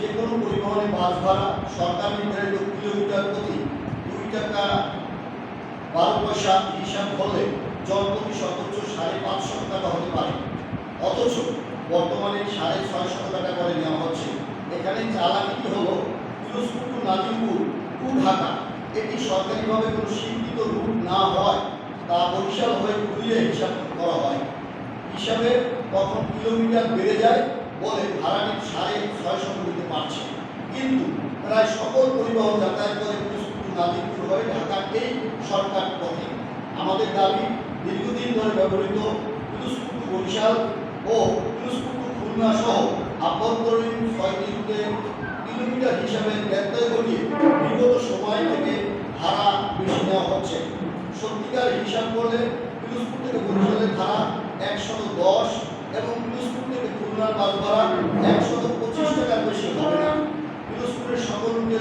যে কোনো পরিবহনে বাস ভাড়া সরকার নির্ধারিত কিলোমিটার প্রতি দুই টাকা বারো পয়সা হিসাব করলে জনপ্রতি সর্বোচ্চ সাড়ে পাঁচশো টাকা হতে পারে। অথচ বর্তমানে সাড়ে ছয়শত টাকা করে নেওয়া হচ্ছে। এখানে চালাকি হল পিরোজপুর টু নাজিমপুর টু ঢাকা। এটি সরকারিভাবে কোনো স্বীকৃত রুট না হয় তা বরিশাল হয়ে ঘুরিয়ে হিসাব করা হয়। হিসাবে কখন কিলোমিটার বেড়ে যায় বলে ভাড়াটি সাড়ে কিন্তু প্রায় সকল পরিবহন যাতায়াত করে নাজিরপুর এই সরকার পথে। আমাদের দাবি, দীর্ঘদিন ধরে ব্যবহৃত বরিশাল ও খুলনা সহ আভ্যন্তরীণ ছয়টি কিলোমিটার হিসাবে ব্যত্যয় ঘটিয়ে বিগত সময় থেকে ভাড়া বেশি নেওয়া হচ্ছে। সত্যিকার হিসাব করলে পিরোজপুর থেকে বরিশালের ভাড়া একশত দশ এবং পিরোজপুর থেকে খুলনার বাস ভাড়া একশত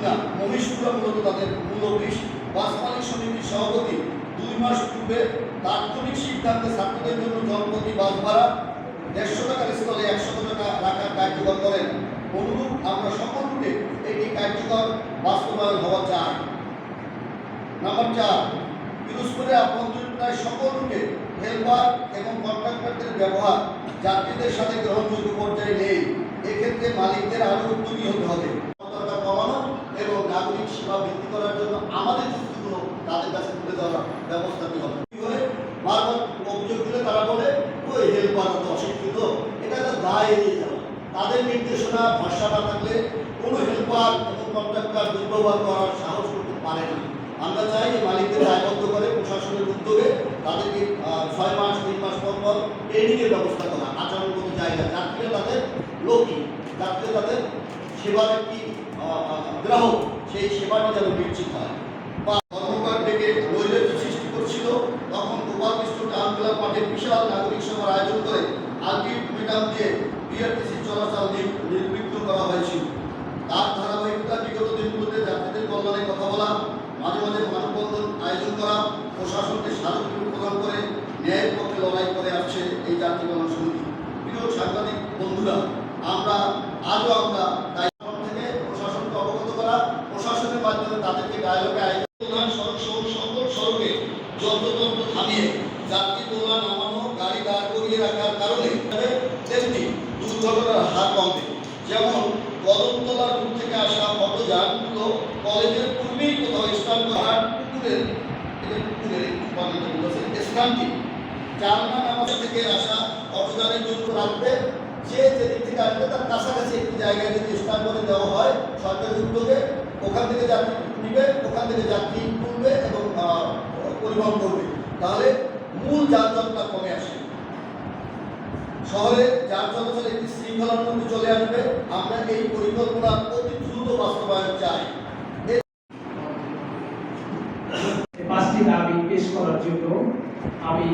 খুলনা মহিষপুরা মূলত তাদের মূল অফিস বাস মালিক সমিতির সভাপতি, দুই মাস পূর্বে তাৎক্ষণিক সিদ্ধান্তে ছাত্রদের জন্য জনপ্রতি বাস ভাড়া দেড়শো টাকার স্থলে একশো টাকা রাখার কার্যকর করেন। অনুরূপ আমরা সকল রুটে এটি কার্যকর বাস্তবায়ন হওয়া চাই। নাম্বার চার, পিরোজপুরে প্রায় সকল রুটে হেলপার এবং কন্ট্রাক্টরদের ব্যবহার যাত্রীদের সাথে গ্রহণযোগ্য পর্যায়ে নেই। এক্ষেত্রে মালিকদের আরও উদ্যোগী হতে হবে। নাগরিক সেবা বৃদ্ধি করার জন্য আমাদের যুক্তিগুলো তাদের কাছে তুলে দেওয়ার ব্যবস্থা কি হবে বারবার অভিযোগ দিলে তারা বলে, ওই হেল্পার তো অশিক্ষিত, এটা তো দায় এড়িয়ে যাওয়া। তাদের নির্দেশনা না থাকলে কোনো হেল্পার এবং দুর্ব্যবহার করার সাহস করতে পারে না। আমরা চাই মালিকদের দায়বদ্ধ করে প্রশাসনের উদ্যোগে তাদেরকে ছয় মাস, তিন মাস পর পর ট্রেনিংয়ের ব্যবস্থা করা। আচরণগত জায়গা। যাত্রীরা তাদের লোকই, যাত্রীরা তাদের সেবার একটি গ্রাহক। সেই সেবাটি যেন নিশ্চিত হয়। বা কর্মকার থেকে নৈরাজ্য সৃষ্টি করছিল। তখন গোপাল কৃষ্ণ টাউন মাঠে বিশাল নাগরিক সভার আয়োজন করে আলটিমেটাম দিয়ে বিআরটিসি চলাচল নির্বিঘ্ন করা হয়েছিল। তার ধারাবাহিকতা বিগত দিনগুলোতে যাত্রীদের কল্যাণে কথা বলা, মাঝে মাঝে মানববন্ধন আয়োজন করা, প্রশাসনকে স্মারকলিপি প্রদান করে, ন্যায়ের পক্ষে লড়াই করে আসছে এই যাত্রী কল্যাণ সমিতি প্রিয় সাংবাদিক বন্ধুরা, আমরা, আজও আমরা দায়িত্ব থেকে প্রশাসনকে অবগত করা প্রশাসনের মাধ্যমে তাদেরকে ডায়লগে যাত্রী তোলা, নামানো, গাড়ি দাঁড় করিয়ে রাখার কারণে তেমনি দুর্ঘটনার হার যেমন কদমতলা রুট থেকে আসা অটোযানগুলো কলেজের পূর্বেই কোথাও স্থান করার স্থানটি জালনা নামাজ থেকে আসা অটোযানের জন্য রাখবে। যে যেদিক থেকে আসবে তার কাছাকাছি একটি জায়গায় যদি স্থান করে দেওয়া হয় সরকারি উদ্যোগে ওখান থেকে যাত্রী নিবে, ওখান থেকে যাত্রী তুলবে এবং পরিবহন করবে। তাহলে মূল যানজটটা কমে আসে। শহরে যান চলাচল একটি শৃঙ্খলার মধ্যে চলে আসবে। আমরা এই পরিকল্পনা অতি দ্রুত বাস্তবায়ন চাই। পাঁচটি দাবি পেশ করার জন্য আমি